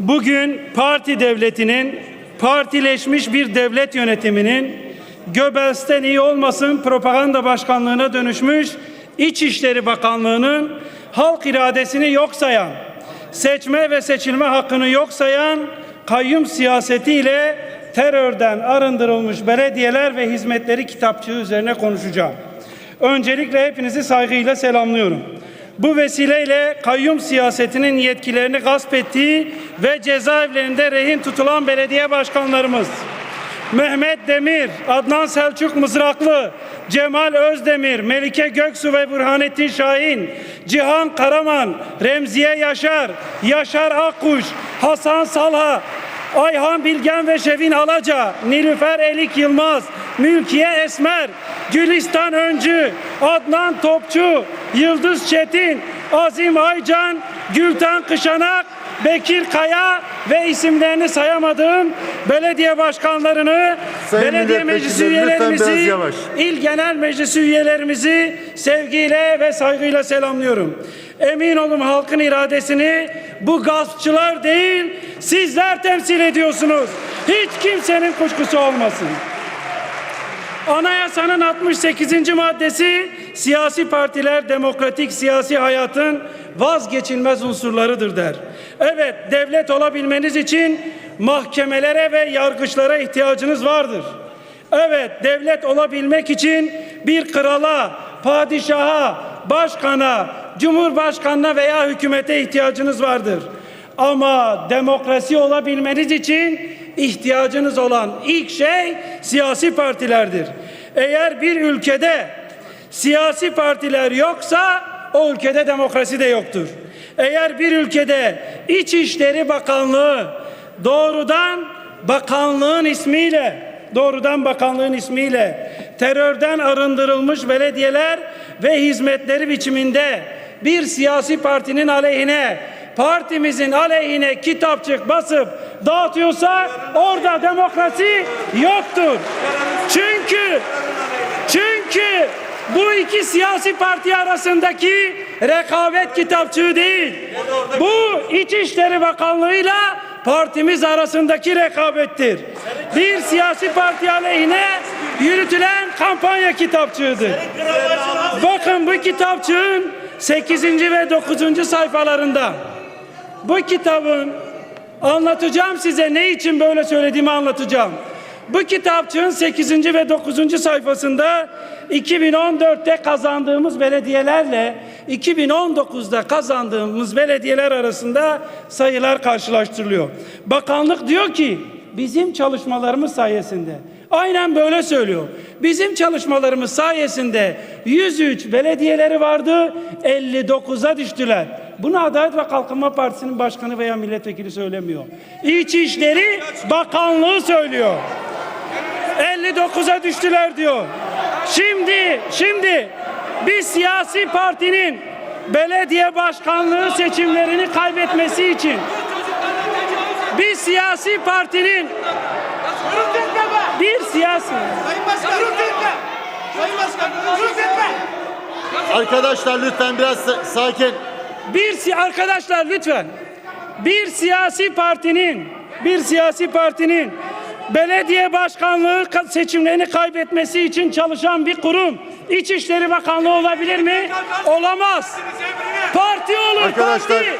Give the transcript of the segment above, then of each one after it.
Bugün parti devletinin, partileşmiş bir devlet yönetiminin Göbels'ten iyi olmasın propaganda başkanlığına dönüşmüş İçişleri Bakanlığı'nın halk iradesini yok sayan, seçme ve seçilme hakkını yok sayan kayyum siyasetiyle terörden arındırılmış belediyeler ve hizmetleri kitapçığı üzerine konuşacağım. Öncelikle hepinizi saygıyla selamlıyorum. Bu vesileyle kayyum siyasetinin yetkilerini gasp ettiği ve cezaevlerinde rehin tutulan belediye başkanlarımız Mehmet Demir, Adnan Selçuk Mızraklı, Cemal Özdemir, Melike Göksu ve Burhanettin Şahin, Cihan Karaman, Remziye Yaşar, Yaşar Akkuş, Hasan Salha, Ayhan Bilgen ve Şevin Alaca, Nilüfer Elik Yılmaz, Mülkiye Esmer, Gülistan Öncü, Adnan Topçu, Yıldız Çetin, Azim Aycan, Gülten Kışanak, Bekir Kaya ve isimlerini sayamadığım belediye başkanlarını, Sayın belediye meclisi üyelerimizi, il genel meclisi üyelerimizi sevgiyle ve saygıyla selamlıyorum. Emin olun halkın iradesini bu gaspçılar değil sizler temsil ediyorsunuz. Hiç kimsenin kuşkusu olmasın. Anayasanın 68. maddesi siyasi partiler demokratik siyasi hayatın vazgeçilmez unsurlarıdır der. Evet devlet olabilmeniz için mahkemelere ve yargıçlara ihtiyacınız vardır. Evet devlet olabilmek için bir krala, padişaha, başkana, cumhurbaşkanına veya hükümete ihtiyacınız vardır. Ama demokrasi olabilmeniz için ihtiyacınız olan ilk şey siyasi partilerdir. Eğer bir ülkede siyasi partiler yoksa o ülkede demokrasi de yoktur. Eğer bir ülkede İçişleri Bakanlığı doğrudan bakanlığın ismiyle doğrudan bakanlığın ismiyle terörden arındırılmış belediyeler ve hizmetleri biçiminde bir siyasi partinin aleyhine partimizin aleyhine kitapçık basıp dağıtıyorsa orada demokrasi yoktur. Çünkü çünkü bu iki siyasi parti arasındaki rekabet kitapçığı değil. Bu İçişleri Bakanlığı'yla partimiz arasındaki rekabettir. Bir siyasi parti aleyhine yürütülen kampanya kitapçığıdır. Bakın bu kitapçığın 8. ve 9. sayfalarında bu kitabın anlatacağım size ne için böyle söylediğimi anlatacağım. Bu kitapçığın 8. ve 9. sayfasında 2014'te kazandığımız belediyelerle 2019'da kazandığımız belediyeler arasında sayılar karşılaştırılıyor. Bakanlık diyor ki bizim çalışmalarımız sayesinde aynen böyle söylüyor. Bizim çalışmalarımız sayesinde 103 belediyeleri vardı 59'a düştüler. Bunu Adalet ve Kalkınma Partisi'nin başkanı veya milletvekili söylemiyor. İçişleri Bakanlığı söylüyor. 59'a düştüler diyor. Şimdi, şimdi bir siyasi partinin belediye başkanlığı seçimlerini kaybetmesi için bir siyasi partinin bir siyasi! Arkadaşlar lütfen biraz sa- sakin. bir si- arkadaşlar lütfen bir siyasi partinin bir siyasi partinin belediye başkanlığı ka- seçimlerini kaybetmesi için çalışan bir kurum İçişleri Bakanlığı olabilir mi? Olamaz. Parti olur Arkadaşlar- parti.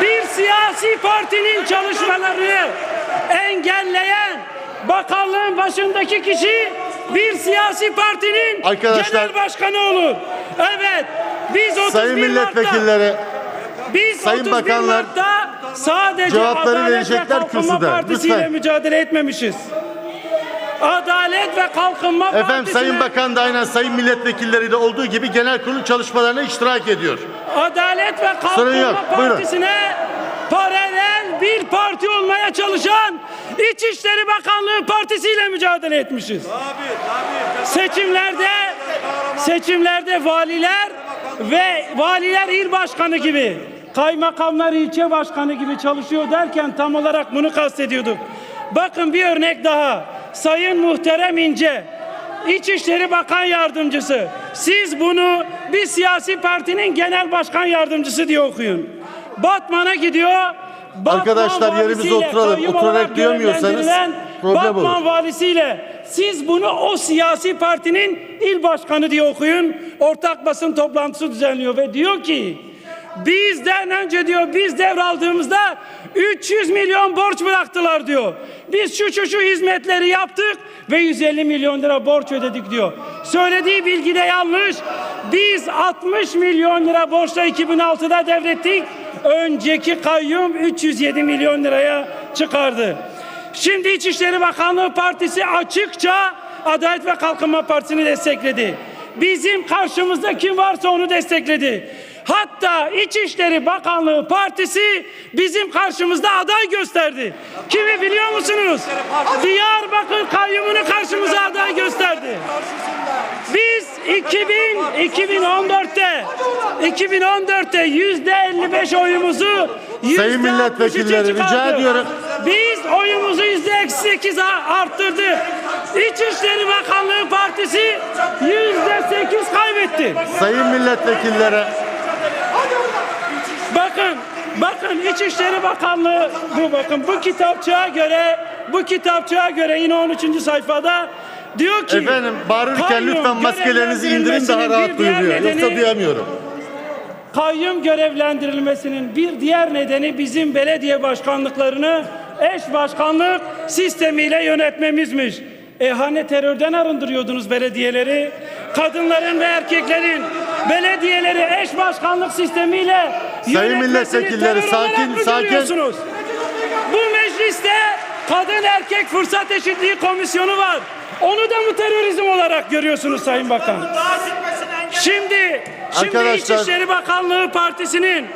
Bir siyasi partinin çalışmalarını engelleyen bakanlığın başındaki kişi bir siyasi partinin Arkadaşlar- genel başkanı olur. Evet. Biz 31 Sayın Mart'ta milletvekilleri biz Sayın 31 bakanlar, sadece cevapları Adalet ve verecekler Kalkınma kürsüde. Partisi ile mücadele etmemişiz. Adalet ve Kalkınma efendim Partisi'ne Sayın Bakan da aynen Sayın milletvekilleri de olduğu gibi genel kurul çalışmalarına iştirak ediyor. Adalet ve Kalkınma. Partisi'ne paralel bir parti olmaya çalışan İçişleri Bakanlığı Partisi ile mücadele etmişiz. Seçimlerde seçimlerde valiler ve valiler il başkanı gibi kaymakamlar ilçe başkanı gibi çalışıyor derken tam olarak bunu kastediyorduk. Bakın bir örnek daha. Sayın Muhterem İnce İçişleri Bakan Yardımcısı. Siz bunu bir siyasi partinin genel başkan yardımcısı diye okuyun. Batman'a gidiyor. Batman Arkadaşlar yerimize oturalım. Oturarak görevlendirilen problem Batman olur. valisiyle siz bunu o siyasi partinin il başkanı diye okuyun. Ortak basın toplantısı düzenliyor ve diyor ki bizden önce diyor biz devraldığımızda 300 milyon borç bıraktılar diyor. Biz şu şu şu hizmetleri yaptık ve 150 milyon lira borç ödedik diyor. Söylediği bilgi de yanlış. Biz 60 milyon lira borçla 2006'da devrettik. Önceki kayyum 307 milyon liraya çıkardı. Şimdi İçişleri Bakanlığı Partisi açıkça Adalet ve Kalkınma Partisi'ni destekledi. Bizim karşımızda kim varsa onu destekledi. Hatta İçişleri Bakanlığı Partisi bizim karşımızda aday gösterdi. Kimi biliyor musunuz? Diyarbakır kayyumunu karşımıza aday gösterdi. Biz 2000 2014'te 2014'te yüzde 55 oyumuzu Sayın milletvekilleri, 63'e rica ediyorum. Biz oyumuzu yüzde 8 arttırdık. İçişleri Bakanlığı Partisi yüzde 8 kaybetti. Sayın milletvekilleri Bakın, İçişleri Bakanlığı bu bakın bu kitapçığa göre bu kitapçığa göre yine 13. sayfada diyor ki efendim bağırırken lütfen maskelerinizi indirin daha rahat duyuluyor. Yoksa duyamıyorum. Kayyum görevlendirilmesinin bir diğer nedeni bizim belediye başkanlıklarını eş başkanlık sistemiyle yönetmemizmiş. E hani terörden arındırıyordunuz belediyeleri? Kadınların ve erkeklerin belediyeleri eş başkanlık sistemiyle Sayın milletvekilleri, sakin, sakin. Bu mecliste kadın erkek fırsat eşitliği komisyonu var. Onu da mı terörizm olarak görüyorsunuz Sayın Bakan? Şimdi Şimdi Arkadaşlar- İçişleri Bakanlığı Partisinin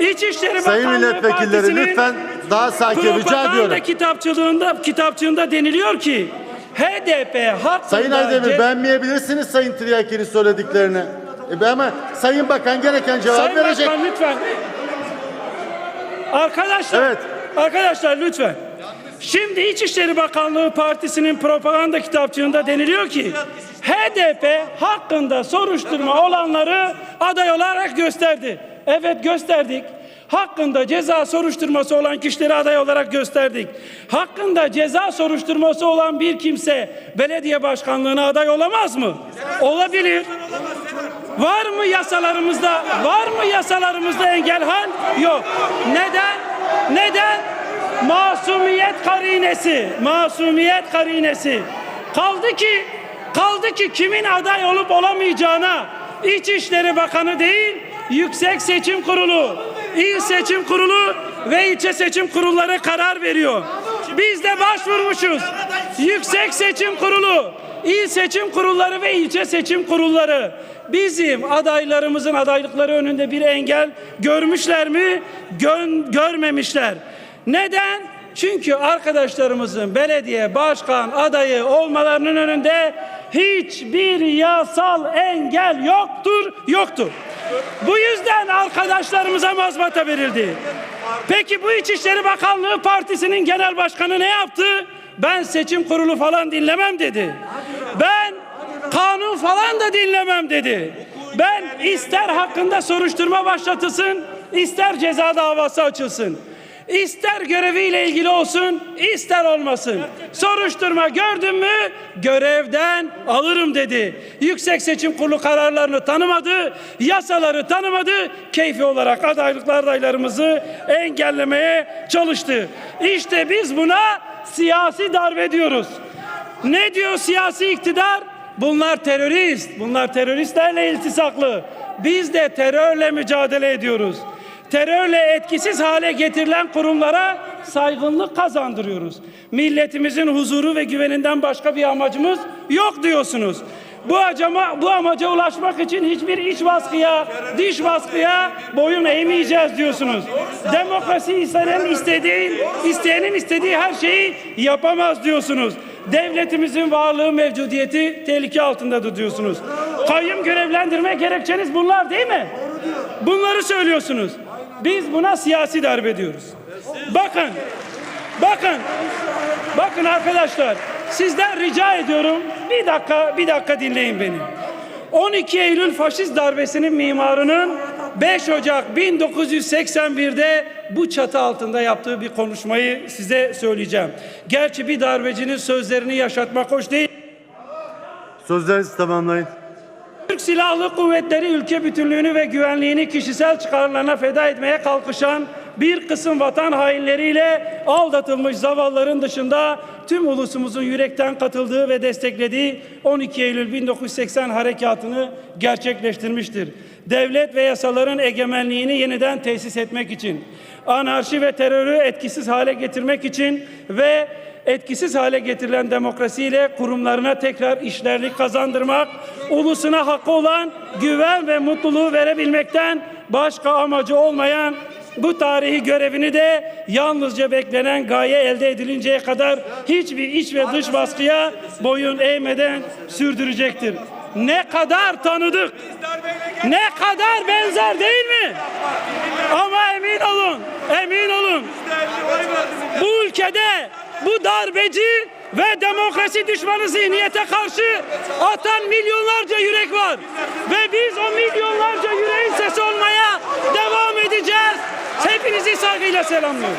İçişleri Sayın Bakanlığı milletvekilleri Partisi'nin lütfen daha sakin rica propaganda ediyorum. kitapçılığında kitapçığında deniliyor ki HDP hakkında Sayın Aydemir beğenmeyebilirsiniz Sayın Tiryaki'nin söylediklerini. E, ben ama Sayın Bakan gereken cevabı Sayın verecek. Başkan lütfen. Arkadaşlar. Evet. Arkadaşlar lütfen. Şimdi İçişleri Bakanlığı Partisi'nin propaganda kitapçığında deniliyor ki HDP hakkında soruşturma olanları aday olarak gösterdi. Evet gösterdik. Hakkında ceza soruşturması olan kişileri aday olarak gösterdik. Hakkında ceza soruşturması olan bir kimse belediye başkanlığına aday olamaz mı? Olabilir. Var mı yasalarımızda? Var mı yasalarımızda engelhan? Yok. Neden? Neden? Masumiyet karinesi. Masumiyet karinesi. Kaldı ki kaldı ki kimin aday olup olamayacağına İçişleri Bakanı değil, Yüksek Seçim Kurulu, İl Seçim Kurulu ve ilçe seçim kurulları karar veriyor. Biz de başvurmuşuz. Yüksek Seçim Kurulu, İl Seçim Kurulları ve ilçe seçim kurulları bizim adaylarımızın adaylıkları önünde bir engel görmüşler mi? Gön, görmemişler. Neden? Çünkü arkadaşlarımızın belediye başkan adayı olmalarının önünde hiçbir yasal engel yoktur, yoktur. Bu yüzden arkadaşlarımıza mazbata verildi. Peki bu İçişleri Bakanlığı Partisi'nin genel başkanı ne yaptı? Ben seçim kurulu falan dinlemem dedi. Kanun falan da dinlemem dedi. Ben ister hakkında soruşturma başlatılsın, ister ceza davası açılsın. İster göreviyle ilgili olsun, ister olmasın. Soruşturma gördün mü görevden alırım dedi. Yüksek Seçim Kurulu kararlarını tanımadı, yasaları tanımadı. Keyfi olarak adaylıklar adaylarımızı engellemeye çalıştı. İşte biz buna siyasi darbe diyoruz. Ne diyor siyasi iktidar? Bunlar terörist, bunlar teröristlerle iltisaklı. Biz de terörle mücadele ediyoruz. Terörle etkisiz hale getirilen kurumlara saygınlık kazandırıyoruz. Milletimizin huzuru ve güveninden başka bir amacımız yok diyorsunuz. Bu acama, bu amaca ulaşmak için hiçbir iç baskıya, dış baskıya boyun eğmeyeceğiz diyorsunuz. Demokrasi isteyenin istediği, isteyenin istediği her şeyi yapamaz diyorsunuz. Devletimizin varlığı mevcudiyeti tehlike altındadır diyorsunuz. Kayyum görevlendirme gerekçeniz bunlar değil mi? Bunları söylüyorsunuz. Biz buna siyasi darbe diyoruz. Bakın, bakın, bakın arkadaşlar. Sizden rica ediyorum. Bir dakika, bir dakika dinleyin beni. 12 Eylül faşist darbesinin mimarının 5 Ocak 1981'de bu çatı altında yaptığı bir konuşmayı size söyleyeceğim. Gerçi bir darbecinin sözlerini yaşatmak hoş değil. Sözlerinizi tamamlayın. Türk Silahlı Kuvvetleri ülke bütünlüğünü ve güvenliğini kişisel çıkarlarına feda etmeye kalkışan bir kısım vatan hainleriyle aldatılmış zavalların dışında tüm ulusumuzun yürekten katıldığı ve desteklediği 12 Eylül 1980 harekatını gerçekleştirmiştir. Devlet ve yasaların egemenliğini yeniden tesis etmek için, anarşi ve terörü etkisiz hale getirmek için ve etkisiz hale getirilen demokrasiyle kurumlarına tekrar işlerlik kazandırmak, ulusuna hakkı olan güven ve mutluluğu verebilmekten başka amacı olmayan bu tarihi görevini de yalnızca beklenen gaye elde edilinceye kadar hiçbir iç ve dış baskıya boyun eğmeden sürdürecektir. Ne kadar tanıdık, ne kadar benzer değil mi? Ama emin olun, emin olun bu ülkede bu darbeci ve demokrasi düşmanı zihniyete karşı atan milyonlarca yürek var. Ve biz o milyonlarca yüreğin sesi olmaya devam edeceğiz. Hepinizi saygıyla selamlıyorum.